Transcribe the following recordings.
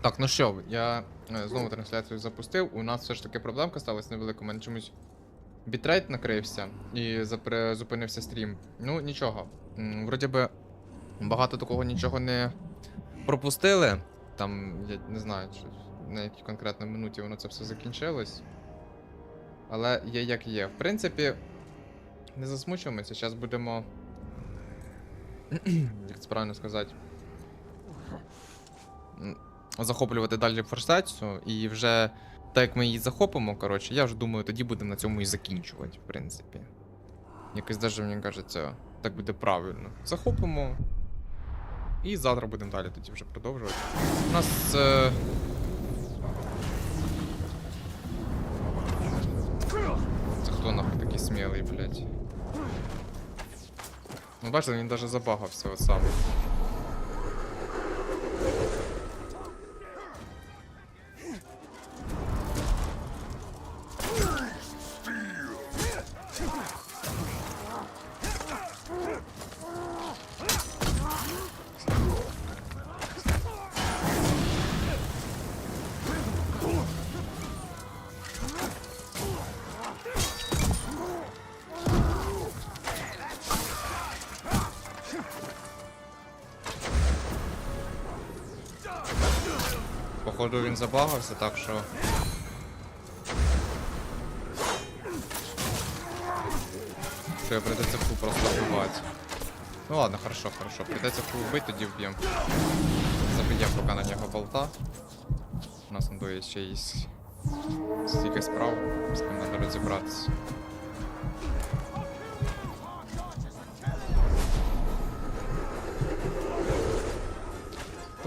Так, ну що, я е, знову трансляцію запустив. У нас все ж таки проблемка сталася невелика. У мене чомусь бітрейт накрився і зупинився стрім. Ну, нічого. Вроді би багато такого нічого не пропустили. Там, я не знаю, чи на якій конкретно минуті воно це все закінчилось. Але є як є. В принципі, не засмучуємося. Зараз будемо. як це правильно сказати? Захоплювати далі форсацію, і вже так як ми її захопимо, коротше, я вже думаю, тоді будемо на цьому і закінчувати, в принципі. Якось даже, мені кажеться, так буде правильно. Захопимо. І завтра будемо далі тоді вже продовжувати. У нас. Е... Це хто нахуй такий смілий, блядь? Ну бачите, він даже забагався от сам. Походу він забагався, так що. Я придеться фу просто вбивати. Ну ладно, хорошо, хорошо. Придеться фу вбити, тоді вб'ємо. Заб'ємо поки на нього болта. У нас на є ще є стільки справ, з ким треба розібратися.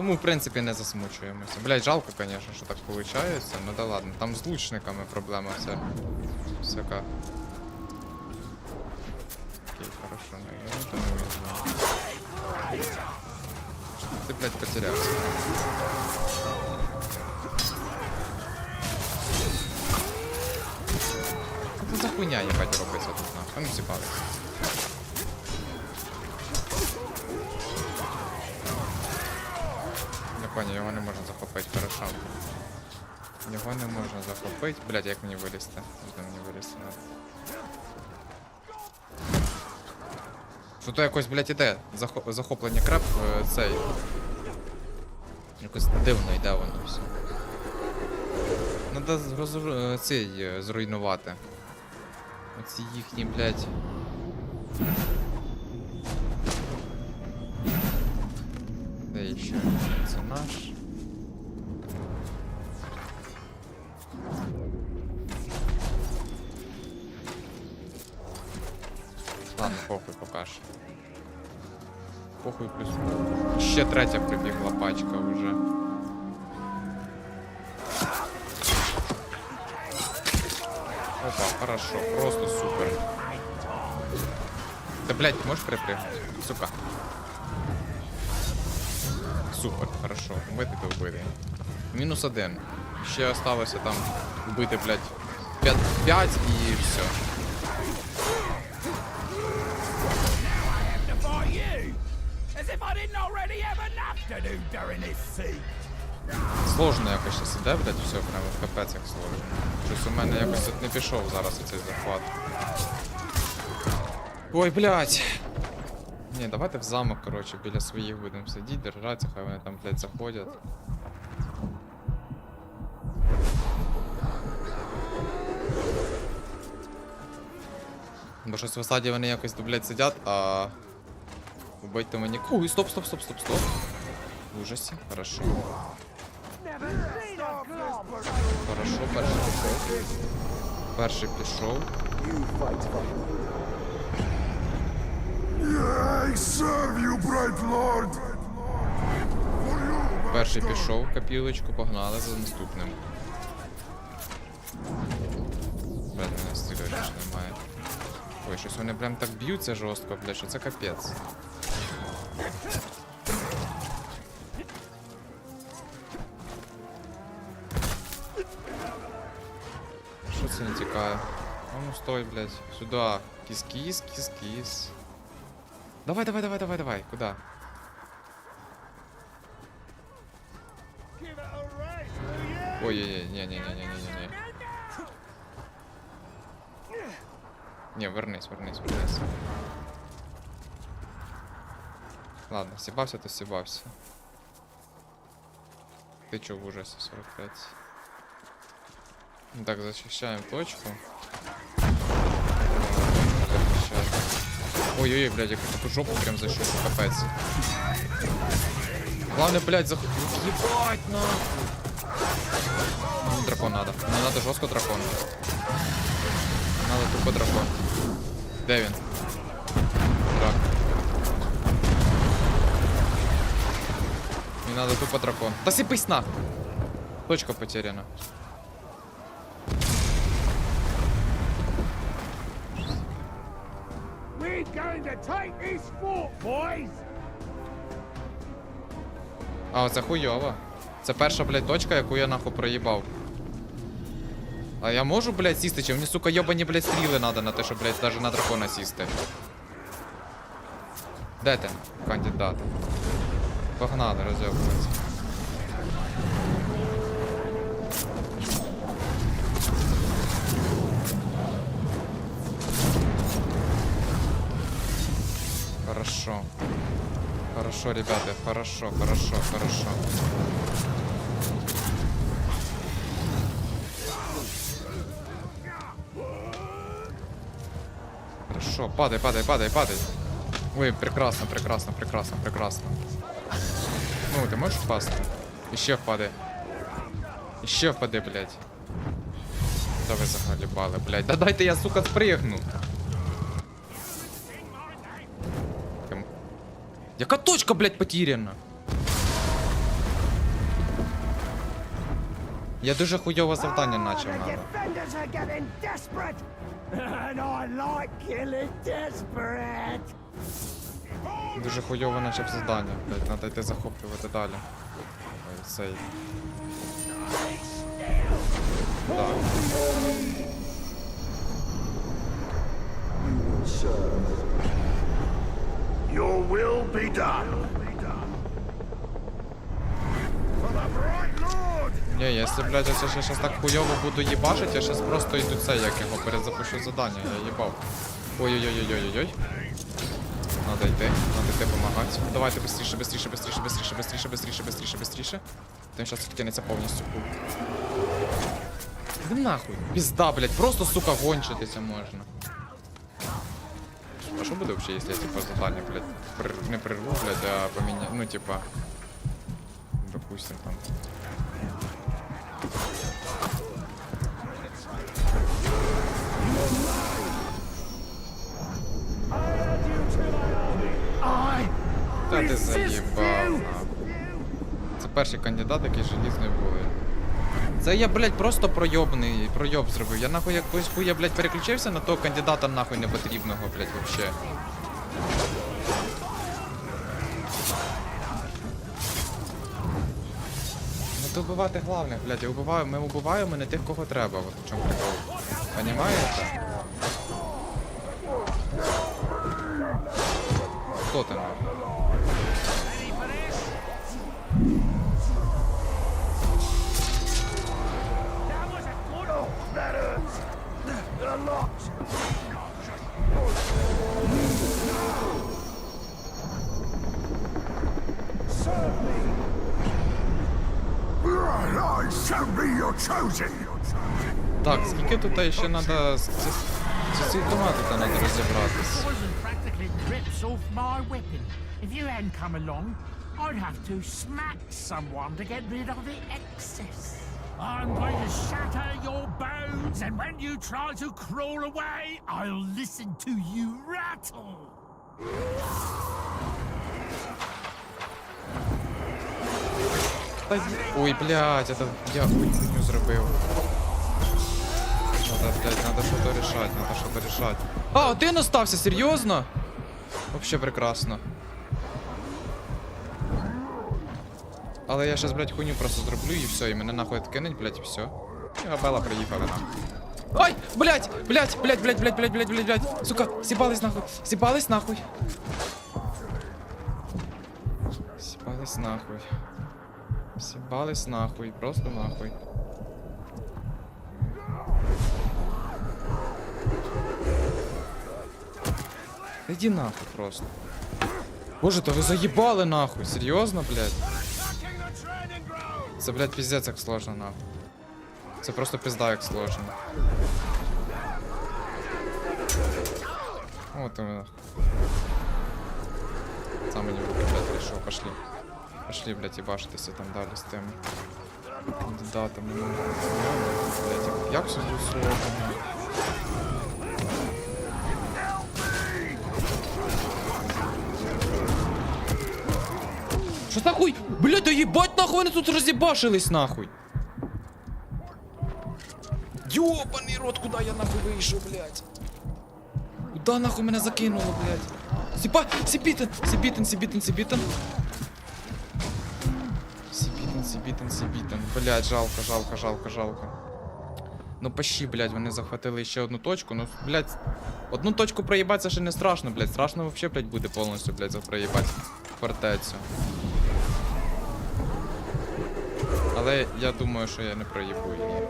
Тому, в принципі, не засмучуємося. Блять, жалко, звісно, що так виходить. Ну да ладно, там з лучниками проблема вся. Всяка. Окей, хорошо, ну я не. Ти, блядь, потерявся. Це за хуйня, їбать, робиться тут нахуй? Ну, зібали. Я його не можна захопити, хорошо. Його не можна захопити. Блядь, як мені вилізти? Можна мені вилізти. Що то якось, блядь, іде захо- захоплення краб е, цей. Якось дивно йде воно все. Надо з- роз- е, цей е, зруйнувати. Оці їхні, блядь. Ладно, похуй покаж. Похуй плюс. Ще третя прибігла пачка вже. Опа, хорошо, просто супер. Да блять, можешь припрыгнуть? Сука. Супер, хорошо. Вбити то вбити. Мінус один. Ще осталося там вбити, блядь, 5, 5 і все. Сложно якось щас іде, блядь, все прямо капець як сложно. Щось у мене якось тут не пішов зараз оцей захват. Ой, блядь. Ні, давайте в замок, коротше, біля своїх будемо сидіти, держатися, хай вони там, блядь, заходять. Бо щось в осаді вони якось, блядь, сидять, а... Убить-то мені... Ой, стоп, стоп, стоп, стоп, стоп. В ужасі, хорошо. Хорошо, перший пішов. Перший пішов. I serve you, bright lord. For you, my Перший пішов, копілочку, погнали за наступним. Блядь, у нас цього немає. Ой, щось вони прям так б'ються жорстко, блядь, що це капець. Що це не тікає? А ну стой, блядь. Сюда. Кис-кис, кис-кис. Давай, давай, давай, давай, давай. Куда? Ой-ой-ой, ні-ні-ні-ні-ні-ні. Ні, вернись, вернись, вернись. Ладно, сібався, то сібався. Ти чо в ужасі 45. Так, защищаем точку. Ой-ой-ой, блядь, я какую-то жопу прям защищу, капец. Главное, блядь, зах... Ебать, нахуй! Дракон надо. Мне надо жестко дракон. Надо тупо дракон. Він? Драк. Мені надо тупо дракон. Та сипись нахуй! Точка потеряна. А, оце хуйово. Це перша, блядь, точка, яку я нахуй проїбав. А я можу, блядь, сісти? Чи мені, сука, йобані, блядь, стріли надо на те, щоб, блядь, даже на дракона сісти? Де ти, кандидат? Погнали, розйобуватися. Хорошо, ребята, хорошо, хорошо, хорошо. Хорошо, падай, падай, падай, падай. Ой, прекрасно, прекрасно, прекрасно, прекрасно. Ну, ты можешь впасть? Еще впадай. Еще впади, блядь. Да ви загалібали, блядь. Да дайте я, сука, спригну. Яка точка, блядь, потеряна? Я дуже хуйове завдання начав! Дуже хуйово начав завдання. Блядь, надо йти захоплювати далі. Ой, цей. Да Your will be done. For the Bright Lord! Не, если, блядь, я ще щас так хуйово буду їбашить, я щас просто йду це, як його перезапущу завдання, я їбав. Ой-ой-ой-ой-ой-ой. Надо йти, надо йти помагати. Давайте быстріше, быстріше, быстріше, быстріше, быстріше, быстріше, быстріше, быстріше. Тим щас кинеться повністю пул. Іди нахуй. Пізда, блядь, просто, сука, гончитися можна. А що буде вообще, якщо я типа завдання, блядь, прер- не прерву, блядь, а поміняю, ну типа, допустим, там. Та ти заїбав. Це перший кандидат, який желізний були. Це я, блядь, просто пройобний, пройоб зробив. Я нахуй якось хуя, блядь, переключився на того кандидата нахуй непотрібного, блядь, вообще. Ну то вбивати главних, блядь, я вбиваю, ми вбиваємо не тих, кого треба, от в чому прикол. Понімаєте? Хто там? Так, скільки тут ще треба з ці автомати та треба розібратись. poison practically drips off my weapon. If you hadn't come along, I'd have to smack someone to get rid of the excess. I'm going to shatter your bones, and when you try to crawl away, I'll listen to you rattle. Та Ой, блядь, это я хуйню зробив. Надо, блядь, надо что-то решать, надо что-то решать. А, ты остався, серьезно? Вообще прекрасно. Але я сейчас, блядь, хуйню просто зроблю и все, і мене нахуй откинуть, блядь, и все. І Габела приїхала нахуй. Ой! Блядь! Блядь, блядь, блядь, блядь, блядь, блядь, блядь, блядь. Сука, сібались нахуй! Сібались нахуй! Сибались нахуй. Сібались нахуй, просто нахуй. Іди нахуй просто. Боже, то ви заїбали нахуй, серйозно, блядь? Це, блядь, піздець як сложно нахуй. Це просто пізда як сложно. Вот и нахуй. Сам мені в руки, блядь, прийшов, пошли. Пошли, блядь, ебашитися там далі з тими кандидатами. Ну, блядь, як- все сложно? Що нахуй? Блядь, да їбать нахуй вони тут роз'єбашились нахуй. Ёбаний рот, куда я нахуй вийшов, блядь? Куда нахуй мене закинуло, блядь? Сіпа, сіпітен, сіпітен, сіпітен, сіпітен. Сіпітен, сіпітен, сіпітен. Блядь, жалко, жалко, жалко, жалко. Ну почти, блядь, вони захватили ще одну точку. Ну, блядь, одну точку проїбатися ще не страшно, блядь. Страшно вообще, блядь, буде повністю, блядь, запроїбати фортецю. Але я думаю, що я не проїбу її.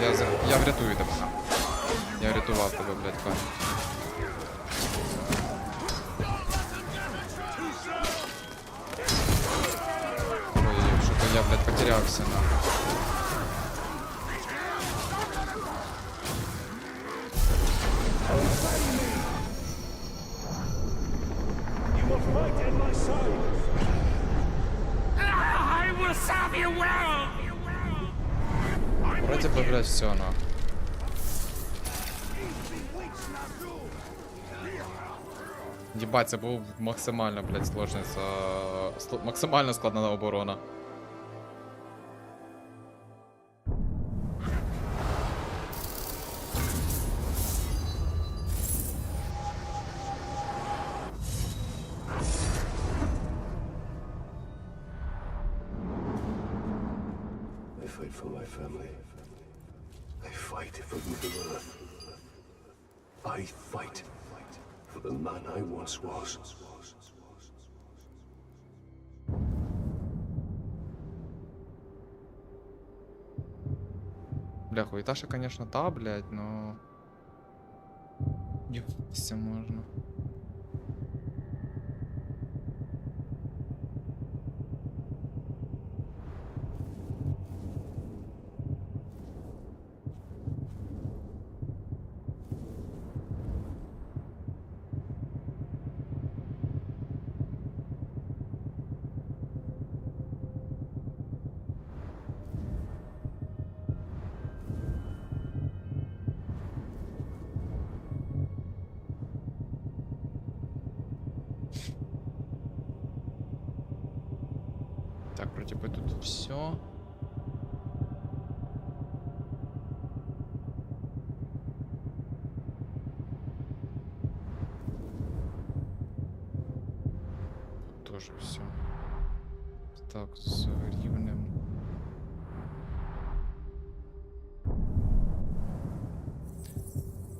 Я, я врятую тебе. Я врятував тебе, блядь, пан. Я, блядь, потерявся, нахуй. Вроде бы, блядь, все, нахуй. Єбать, це був максимально, блядь, сложний, за... сло- максимально складна оборона. I. Бля, хуйташа, конечно, та, блядь, но... Все можно. Бы тут все. Тоже все. Так, з рівнем.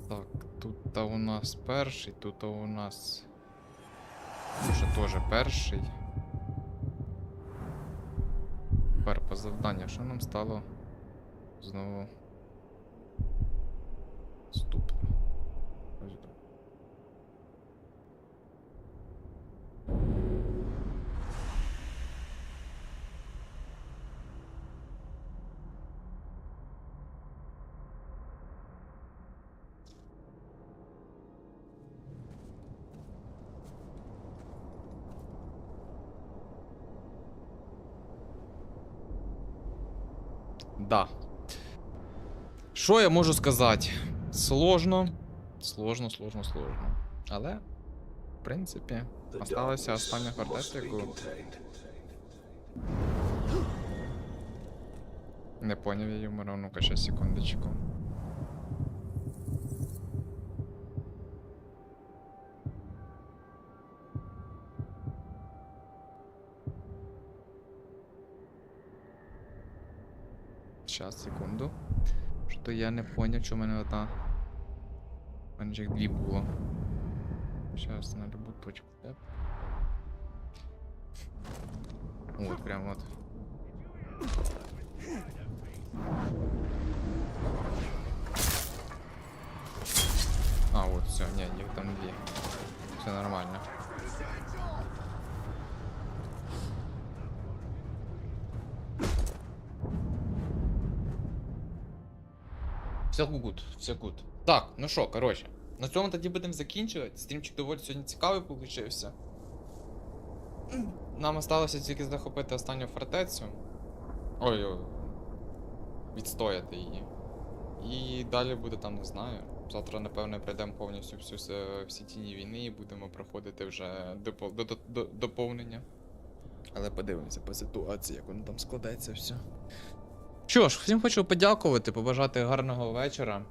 Так, тут у нас перший, тут у нас. Вже теж перший. Завданню, що нам стало знову Да. Що я можу сказати? Сложно. Сложно, сложно, сложно. Але, в принципі, осталася остання фортеця, яку не поняв я юмора. Ну-ка, ще секундочку. Щас, секунду. Що я не поняв, що в мене одна У мене ж їх дві було. Зараз на любу точку. Теп. От, прям от. А, вот, все, не, їх там дві. Все нормально. Все гуд, все гуд. Так, ну що, коротше. На цьому тоді будемо закінчувати. Стрімчик доволі сьогодні цікавий получився. Нам осталося тільки захопити останню фортецю. Ой, ой. Відстояти її. І далі буде там, не знаю. Завтра, напевно, пройдемо повністю всю всі тіні війни і будемо проходити вже допо- до, до, до, доповнення. Але подивимося по ситуації, як воно там складеться все. Що ж, всім хочу подякувати, побажати гарного вечора.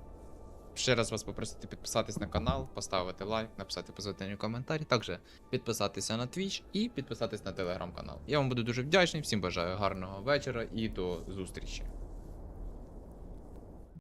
Ще раз вас попросити підписатись на канал, поставити лайк, написати позитивний коментар, також підписатися на Twitch і підписатись на телеграм-канал. Я вам буду дуже вдячний, всім бажаю гарного вечора і до зустрічі.